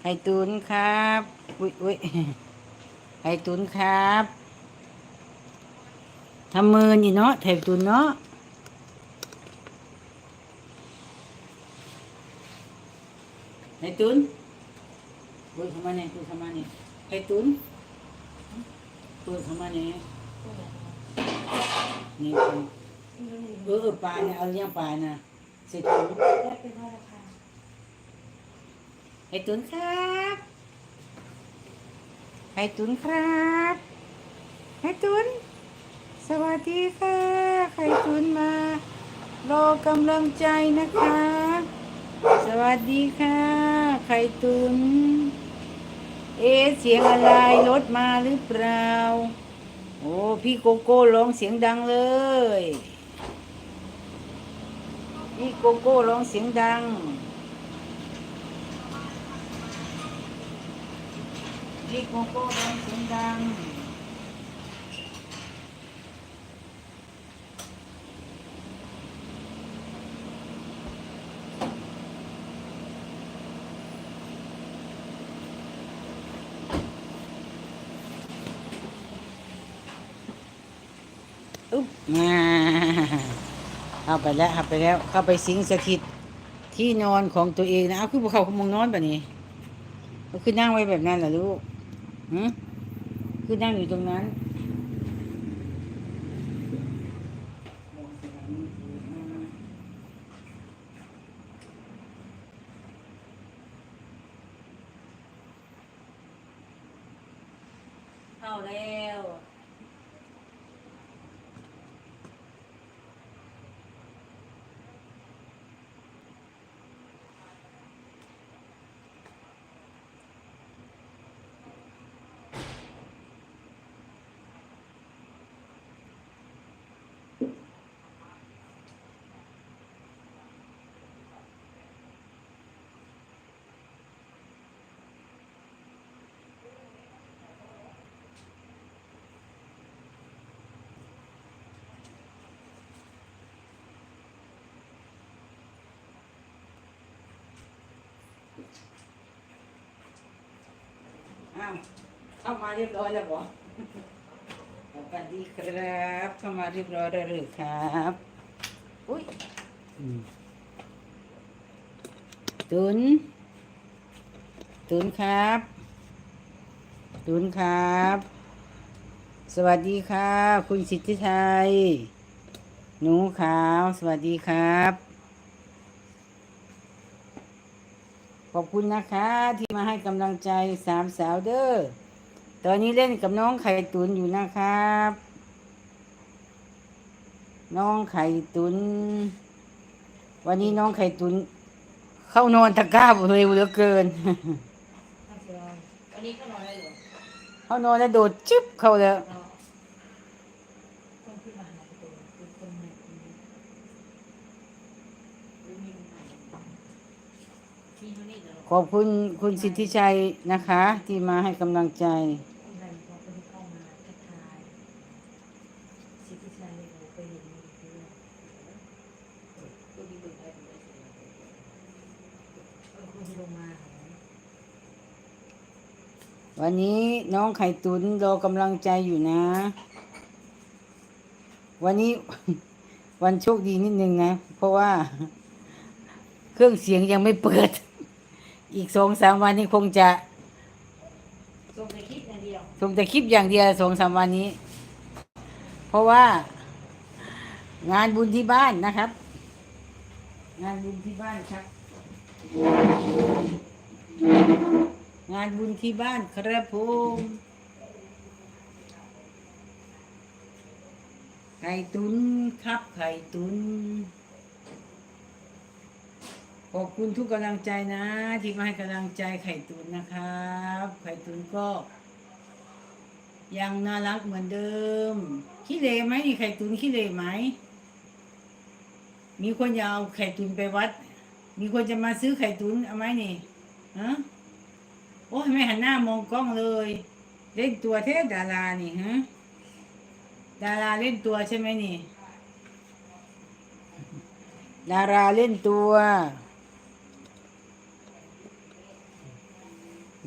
ไข่ตุนครับ อุ้ยอุ้ยไข่ตุนครับทำมือนี่เนาะไข่ตุนเนาะไข่ตุนปุ้ยเข้ามาเนี่ยปุ้ยเข้ามาเนี่ยไข่ตุนปุ้ยเข้ามาเนี่ยนี่เออเออปลาเนี่ยเอาเลี้ยงปลาน่ะเสร็จตุน ไข่ตุนครับไข่ตุนครับไข่ตุน สวัสดีค่ะไข่ตุนมารอกำลังใจนะคะ สวัสดีค่ะ ไข่ตุน เอเสียงอะไรรถมาหรือเปล่า โอ้พี่โกโก้ร้องเสียงดังเลยพี่โกโก้ร้องเสียงดัง พี่โกโก้ร้องเสียงดังอุ๊บมาเข้าไปแล้วเข้าไปแล้ว เข้าไปสิงสถิตที่นอนของตัวเองนะเอาคือพวกเขาขมงนอนแบบนี้ก็คือนั่งไว้แบบนั้นเหรอลูก คือนั่งอยู่ตรงนั้น เข้าแล้ว อ้าวเข้ามาเรียบร้อยแล้วเหรอสวัสดีครับเข้ามาเรียบร้อยแล้วหรือครับอุ้ยอืมตุนตุนครับตุนครับ สวัสดีค่ะ คุณสิทธิชัยหนูขาว สวัสดีครับ ขอบคุณนะคะ ที่มาให้กำลังใจสามสาวเด้อ ตอนนี้เล่นกับน้องไข่ตุนอยู่นะครับ น้องไข่ตุน วันนี้น้องไข่ตุน เข้านอนตะกร้าเร็วเหลือเกิน วันนี้ก็นอนได้เหรอเข้านอนแล้วโดดจึ๊บเข้าแล้ว นอนต้องขึ้นมาหาตัวเป็นคนหนึ่งมีมีนู่นนี่เดี๋ยว ขอบคุณคุณสิทธิชัยนะคะ ที่มาให้กำลังใจ วันนี้น้องไข่ตุนรอกำลังใจอยู่นะ วันนี้วันโชคดีนิดนึงนะ เพราะว่า เครื่องเสียงยังไม่เปิด อีกสองสามวันนี้คงจะส่งแต่คลิปอย่างเดียวส่งแต่คลิปอย่างเดียวสองสามวันนี้ เพราะว่า งานบุญที่บ้านนะครับ งานบุญที่บ้านครับ งานบุญที่บ้านครับผมไข่ตุนครับไข่ตุน ขอบคุณทุกกำลังใจนะ ที่มาให้กำลังใจไข่ตุนนะครับ ไข่ตุนก็ ยังน่ารักเหมือนเดิมขี้เหร่ไหมนี่ไข่ตุนขี้เหร่ไหม มีคนอยากเอาไข่ตุนไปวัด มีคนจะมาซื้อไข่ตุนเอาไหมนี่ฮะโอ้ยไม่หันหน้ามองกล้องเลย เล่นตัวเทพดารานี่ฮะดาราเล่นตัวใช่ไหมนี่ ดาราเล่นตัว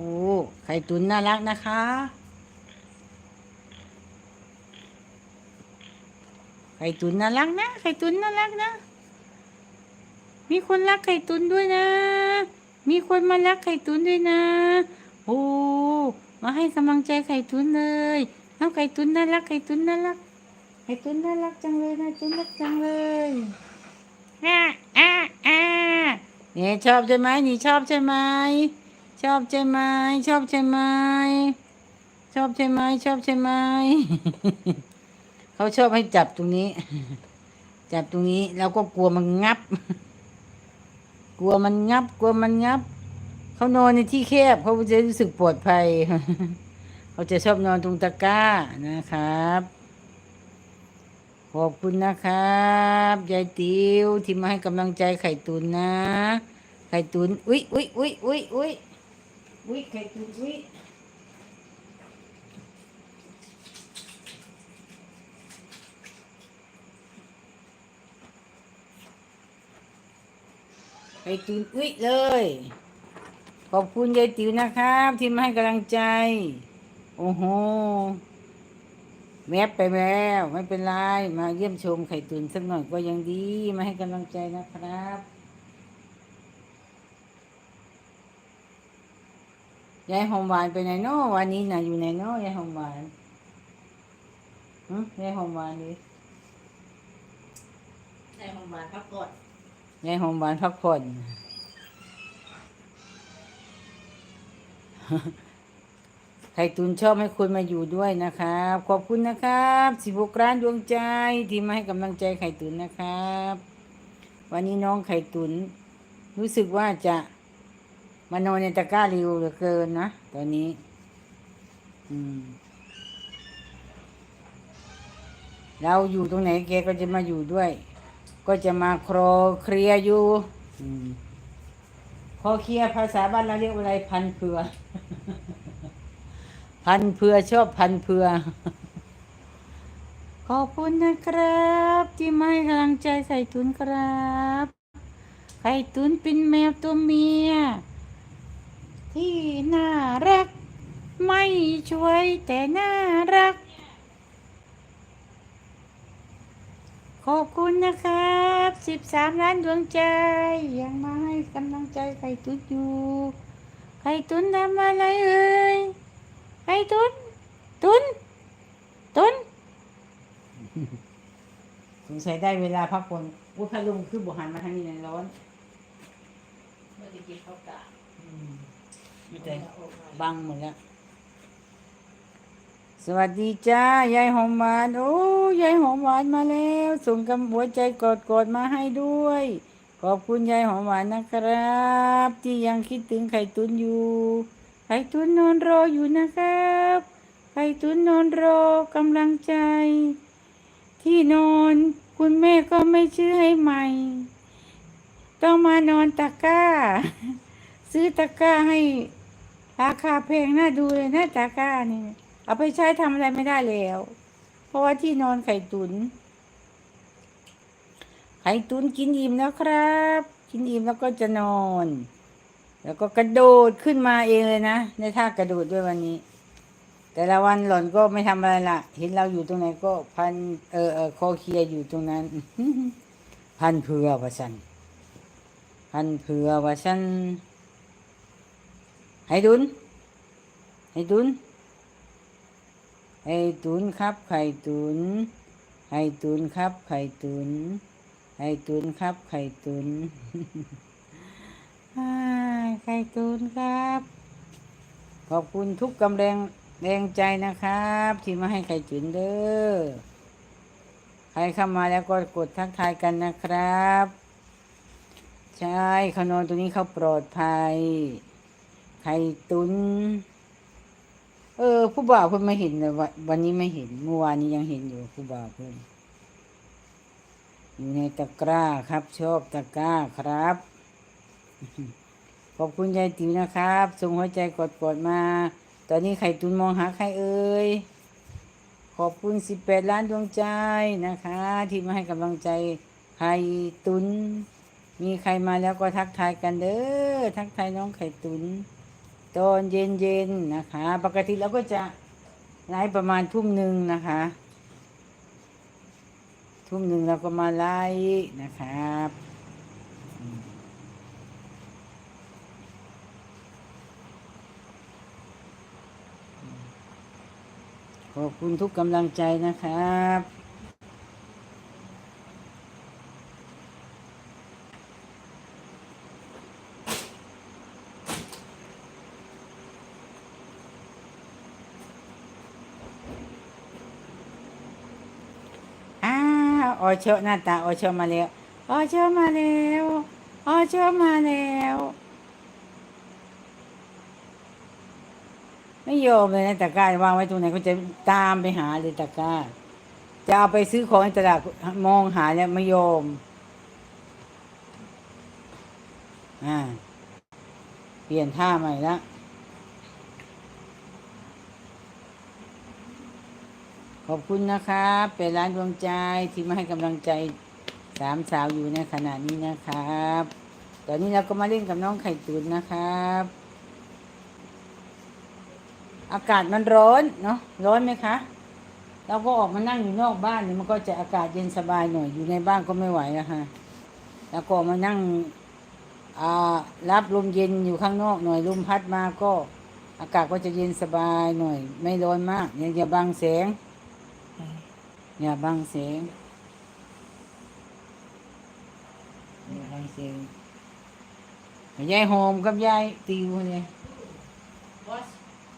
อ้ไข่ตุ๋นน่ารักนะคะ ไข่ตุ๋นน่ารักนะ ไข่ตุ๋นน่ารักนะ มีคนรักไข่ตุ๋นด้วยนะ มีคนมารักไข่ตุ๋นด้วยนะ โอ้ มาให้กำลังใจไข่ตุ๋นเลยน้องไข่ตุ๋นน่ารัก ไข่ตุ๋นน่ารัก ไข่ตุ๋นน่ารักจังเลยนะตุ๋นรักจังเลยอ่าอ่าอ่าเนี่ยชอบใช่ไหมนี่ชอบใช่ไหม ชอบใช่ไหมชอบใช่ไหมชอบใช่ไหมชอบใช่ไหมเขาชอบให้จับตรงนี้ จับตรงนี้เราก็กลัวมันงับ กลัวมันงับ กลัวมันงับ เขานอนในที่แคบเขาจะรู้สึกปลอดภัยเขาจะชอบนอนตรงตะกร้านะครับ ขอบคุณนะครับยายติวที่มาให้กำลังใจไข่ตุนนะ ไข่ตุนอุ๊ยอุ๊ยอุ๊ยอุ๊ยอุ๊ย อุ๊ยไข่ตุ๋นอุ๊ยไข่ตุนอุ๊ยเลย ขอบคุณยายติ๋วนะครับ ที่มาให้กำลังใจ โอ้โหแวบไปแล้วไม่เป็นไร มาเยี่ยมชมไข่ตุ๋นสักหน่อยก็ยังดี มาให้กำลังใจนะครับ ยายหอมหวานไปไหนเนาะวันนี้น่ะอยู่ไหนเนาะยายหอมหวานหึยายหอมหวานดิในโรงพยาบาลพักก่อนยายหอมหวานพักผ่อนไข่ตุนชอบให้คนมาอยู่ด้วยนะครับ ขอบคุณนะครับสิบหกร้านดวงใจที่มาให้กำลังใจไข่ตุนนะครับ วันนี้น้องไข่ตุนรู้สึกว่าจะ มานอนในตะกร้าร็วเหลือเกินนะตอนนี้ อืม เราอยู่ตรงไหนแกก็จะมาอยู่ด้วย ก็จะมาครอเคลียอยู่คอเคลียภาษาบ้านเราเรียกว่าอะไรพันเผือพันเผือชอบพันเผือขอบคุณนะครับ ที่มาให้กำลังใจใส่ตุนครับ ไข่ตุนเป็นแมวตัวเมีย ที่น่ารัก ไม่ช่วยแต่น่ารัก ขอบคุณนะครับสิบสามล้านดวงใจ ยังมาให้กำลังใจไข่ตุนอยู่ไข่ตุนทำอะไรเอ่ยไข่ตุนตุนตุนสงสัยได้เวลาพักผ่อนอุ้ยพัดลมคือบหันมาทางนี้ในร้อนเมื่อกี้เขากะ ไม่แต่บังหมดแล้ว สวัสดีจ้า ยายหอมหวาน โอ้ ยายหอมหวานมาแล้ว ส่งกำหัวใจกอดกอดๆมาให้ด้วย ขอบคุณยายหอมหวานนะครับ ที่ยังคิดถึงไข่ตุนอยู่ ไข่ตุนนอนรออยู่นะครับ ไข่ตุนนอนรอกำลังใจ ที่นอนคุณแม่ก็ไม่ชื่อให้ใหม่ ต้องมานอนตะกร้า ซื้อตะกร้าให้ ราคาแพงน่าดูเลยนะตะกร้านี่เอาไปใช้ทำอะไรไม่ได้แล้ว เพราะว่าที่นอนไข่ตุน ไข่ตุนกินอิ่มแล้วครับ กินอิ่มแล้วก็จะนอน แล้วก็กระโดดขึ้นมาเองเลยนะ ในท่ากระโดดด้วยวันนี้ แต่ละวันหล่อนก็ไม่ทำอะไรละเห็นเราอยู่ตรงไหนก็พันเออเออคอเคลียอยู่ตรงนั้น พันเผือว่าสันพันเผือว่าสัน ให้ดุนให้ดุนให้ตุนครับ ไข่ตุนให้ตุนครับ ไข่ตุนให้ตุนครับ ไข่ตุนอ่าไข่ตุนครับ ขอบคุณทุกกำลังแรงใจนะครับ ที่มาให้ไข่ตุนเด้อ ใครเข้ามาแล้วก็กดทักทายกันนะครับ ใช่เขานอนตรงนี้เขาปลอดภัย ไข่ตุน เออ ผู้บ่าวเพิ่นไม่เห็นเลยวันนี้ไม่เห็น เมื่อวานนี้ยังเห็นอยู่ผู้บ่าวเพิ่นอยู่ในตะกร้าครับ ชอบตะกร้าครับ ขอบคุณยายติ๋วนะครับส่งหัวใจกดกดๆมา ตอนนี้ไข่ตุนมองหาใครเอ่ยขอบคุณ18ล้านดวงใจนะคะ ที่มาให้กำลังใจไข่ตุน มีใครมาแล้วก็ทักทายกันเด้อทักทายน้องไข่ตุน ตอนเย็นๆนะคะ ปกติเราก็จะไลฟ์ประมาณทุ่มหนึ่งนะคะ ทุ่มหนึ่งเราก็มาไลฟ์นะครับขอบคุณทุกกำลังใจนะครับ อ้าว ออเชอหน้าตาออเชอมาแล้วออเชอมาแล้วออเชอมาแล้วไม่ยอมเลยนะตะกร้าวางไว้ตรงไหนก็จะตามไปหาเลยตะกร้า จะเอาไปซื้อของในตลาดมองหาเนี่ยไม่ยอมอ่าเปลี่ยนท่าใหม่ละ ขอบคุณนะครับเป็นร้านดวงใจที่มาให้กำลังใจสามสาวอยู่ในขณะนี้นะครับ ตอนนี้เราก็มาเล่นกับน้องไข่ตุ๋นนะครับ อากาศมันร้อนเนาะร้อนไหมคะ เราก็ออกมานั่งอยู่นอกบ้านเนี่ยมันก็จะอากาศเย็นสบายหน่อยอยู่ในบ้านก็ไม่ไหวนะคะแล้วก็มานั่งรับลมเย็นอยู่ข้างนอกหน่อยลมพัดมาก็ อากาศก็จะเย็นสบายหน่อย ไม่ร้อนมากอย่าอย่าบังแสง อย่าบังเสียงอย่าบังเสียงยายโฮมกับยายติวเนี่ยบอส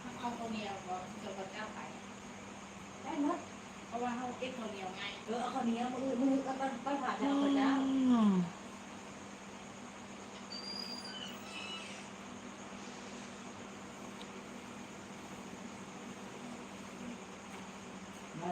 เอาข้าวเหนียวก็จะกดเจ้าไปได้หมดเพราะว่าเขาเก็บข้าวเหนียวไงเออเอาข้าวเหนียวมือมือก็ต้องไปผ่าเจ้าข้าวเจ้ามาเลยนะก็จะกินกาแฟน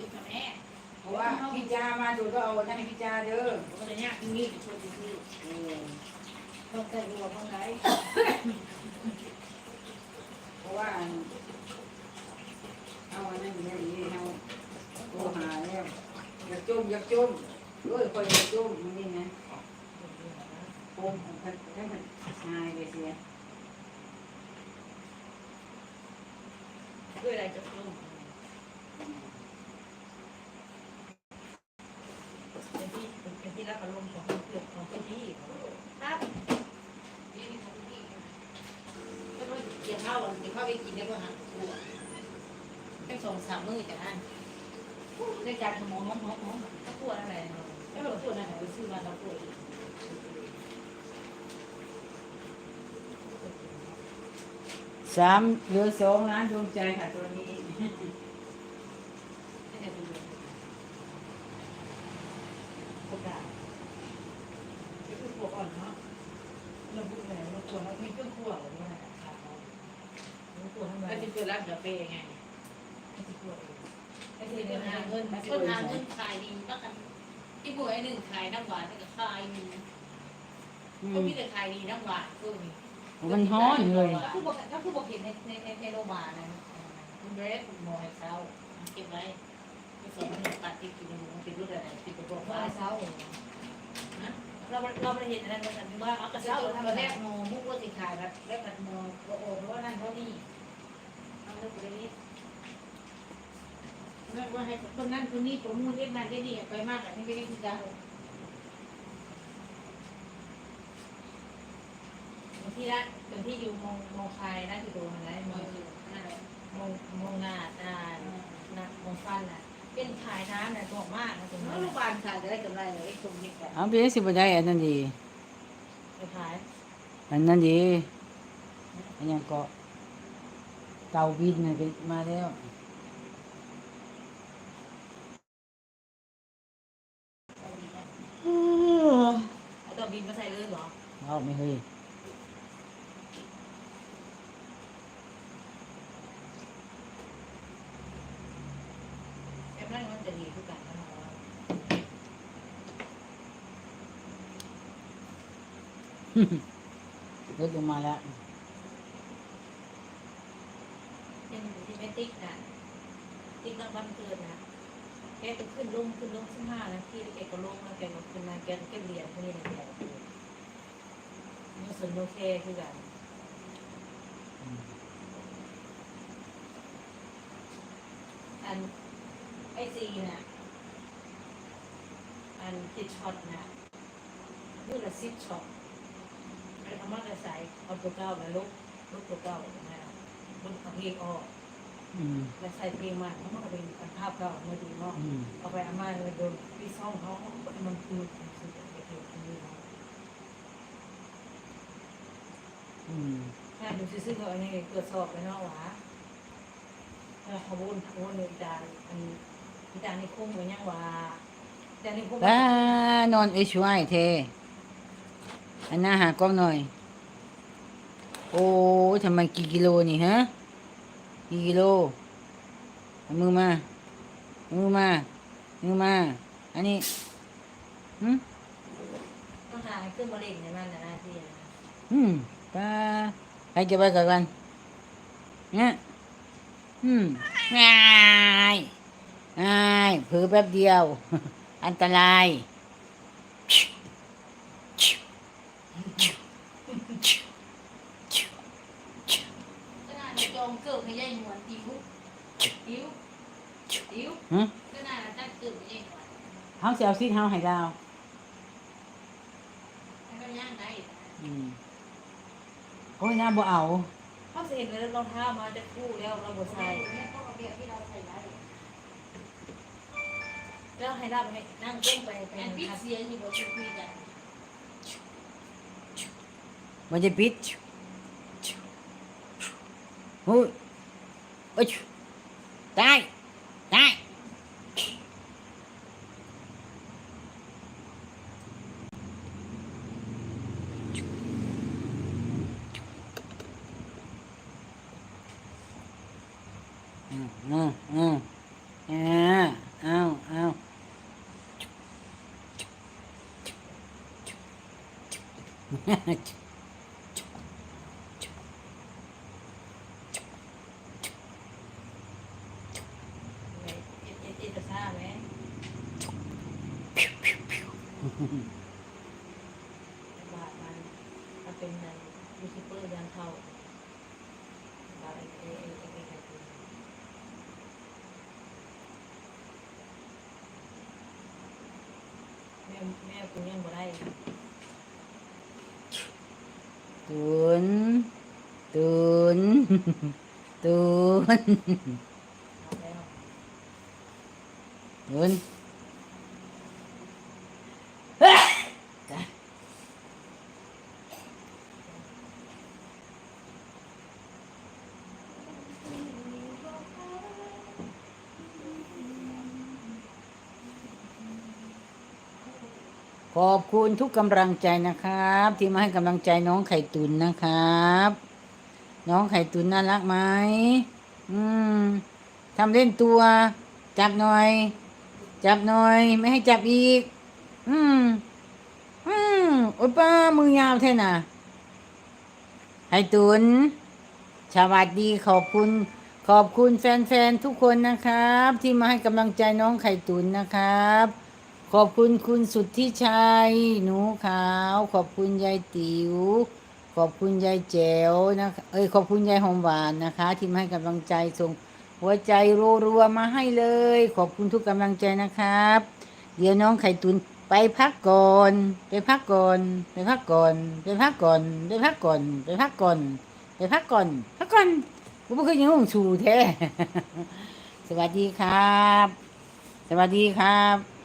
ด้วยกันแม่เพราะว่าพี่จามาดูก็เอาให้พี่จาเด้อผมก็จะยากที่นี่คนที่นี่เออต้องใส่บัวข้างในเพราะว่าเอาอันนั้นอย่างนี้เอาโทรหาแล้วอยากจุ่มอยากจุ่ม ด้วยคนอยากจุ่มมันนี่นะโอ้ท่านท่านชายไปเสียด้วยอะไรจะปรุงเป็นที่เป็นที่รับอารมณ์ของเกือบของพี่พี่ครับนี่มีของพี่ก็ต้องเกี่ยวข้าวเดี๋ยวข้าวไปกินได้ป่ะฮะแค่สองสามมื้อจา กนั้นได้จารขโมยหอมหอมหอมก็ปวดอะไรเนาะแล้วเราปวดอะไรไปซื้อมาเราปวดสามเหลือสองล้านดวงใจค่ะตัวนี้ ไม่ได้เป็น ประกาศก็คือปวดอ่อนเนาะเราพูดแล้วเราปวดเราไม่เครื่องครัวหรือว่าขาเราปวดทำไม ก็จะเกิดร้านกาแฟไง ไม่ปวด ก็คือเดินทางเงินต้นทางเงินขายดีมากกันที่บัวไอ้หนึ่งขายน้ำหวานแต่ก็ขายดี อืก็มมีแต่ขายดีน้ำหวานก็มีมันฮ้อนเลยก็คือบอกก็คือบอกเห็นในในในโรงพยาบาลนะคุณเบรสคุณหมอให้เช้าเก็บไว้ไปสอนให้ตัดติดกินหมูติดรุ่นอะไรติดกระบอกว่าว่าเช้านะเราเราไม่ได้เห็นอะไรมาสันว่าเอากระเช้าเราทำแรกโมมุกว่าสิขายแบบแรกผัดโมโอ้โหเพราะว่านั่นเขานี่เอาเรื่องไปนี้นั่นว่าให้คนนั้นคนนี้ประมูลเล่นนั่นเล่นนี่ไปมากแต่ไม่ได้ที่จะ ที่ละเป็นที่อยู่มองมองคายนะที่ตัวมันนะมองนั่มองมองหน้าตาน้ามองฟันน่ะ เป็นขายน้ำน่ะบอกมากนะตรงนั้นลูกบานขายจะได้กำไรเลยไอ้ตรงนี้แหละเอาเป็นสิบได้อันนั้นดี ไปขายอันนั้นดีอันยังก็เตาบินน่ะเป็มาแล้วเอาตัวบินมาใส่เลยเหรอเอาไม่เฮ้ย แอมนั่นมันจะดีทุกการนะ ลดลงมาแล้วยังอยู่ที่แม่ติ๊กน่ะติ๊กนักบันเกิดนะแกจะขึ้นลงขึ้นลงสิบห้านาทีแล้วแกก็ลงแล้วแกก็ขึ้นมาแกก็เรียนพวกนี้นะแกมันสนุกแค่คือกันอันไอซีน่ะ อันติดช็อตน่ะนี่ละซิปช็อต ไอ้คำว่าจะใส่เอาตัวเก้าแล้วลุกลุกตัวเก้าถูกไหมล่ะลุกเอาเพลงออกอืมแล้วใส่เพลงมาเขามันก็เป็นภาพเก่าเมื่อดีเนาะอืมเอาไปอาม่าเลยโดนพี่ซ่องเขาเขาก็มันคือมันคือเป็นเพลงนี้เนาะอืมแค่ดูซื่อๆเขาอันนี้ตรวจสอบไปเนาะหวะแล้วขบวนขบวนเลยจานอันจานนี่คุ้มเหมือนยังหวะจานนี่คุ้มป้านอนเอชไวเท อันหน้าหากล้องหน่อย โอ้ยทำไมกี่กิโลนี่ฮะกี่กิโลเอามือมาเอามือมาเอามือมา อันนี้หืมต้องหาเครื่องบริเวณในมันนะนะที่นะอืมป้าใครจะไปกับกันเนี่ยอืมง่ายง่ายเผือแป๊บเดียว อันตราย ก็น่าจะจองเกิดให้ยายหนวลติ้วติ้ว ติ้วฮะก็น่าจะเกิดให้ยายหนวลเฮาสิเอาซิดเฮาให้ดาวให้มันย่างได้อืมโอ้ยน้าบ่เอา เขาเห็นเลยรองเท้ามาจะคู่แล้วเราบดใส่แล้วให้รับให้นั่งเต้นไปไปอันปิดเสียงอยู่บนชุดนี้จ้ะมันจะปิดโอ้ยโอ้ยตายตายอืมอืมอืมอ่าเอาเอาเอ็ดเอ็ดเอ็ดจะทราบไหม บาทมันมันเป็นในยูทูบเบอร์ยันเท่าบาทเอ็ดเอ็ดเอ็ดเอ็ดเอ็ดแม่แม่คุณยังบ่ได้ตุนตุนตุนเอาแล้วตุน ขอบคุณทุกกำลังใจนะครับ ที่มาให้กำลังใจน้องไข่ตุนนะครับ น้องไข่ตุนน่ารักไหมอืมทำเล่นตัว จับหน่อย จับหน่อย ไม่ให้จับอีก อืมอืมโอ้ยป้ามือยาวแท่น่ะไข่ตุนสวัสดีขอบคุณ ขอบคุณแฟนๆทุกคนนะครับ ที่มาให้กำลังใจน้องไข่ตุนนะครับ ขอบคุณคุณสุทธิชัย หนูขาว ขอบคุณยายติ๋ว ขอบคุณยายแจ๋วนะคะ เอ้ย ขอบคุณยายหอมหวานนะคะ ที่มาให้กำลังใจส่งหัวใจรัวๆมาให้เลย ขอบคุณทุกกำลังใจนะครับ เดี๋ยวน้องไข่ตุนไปพักก่อน ไปพักก่อน ไปพักก่อน ไปพักก่อน ไปพักก่อน ไปพักก่อน ไปพักก่อน พักก่อนกูไม่เคยยังงชูแท้ สวัสดีครับ สวัสดีครับ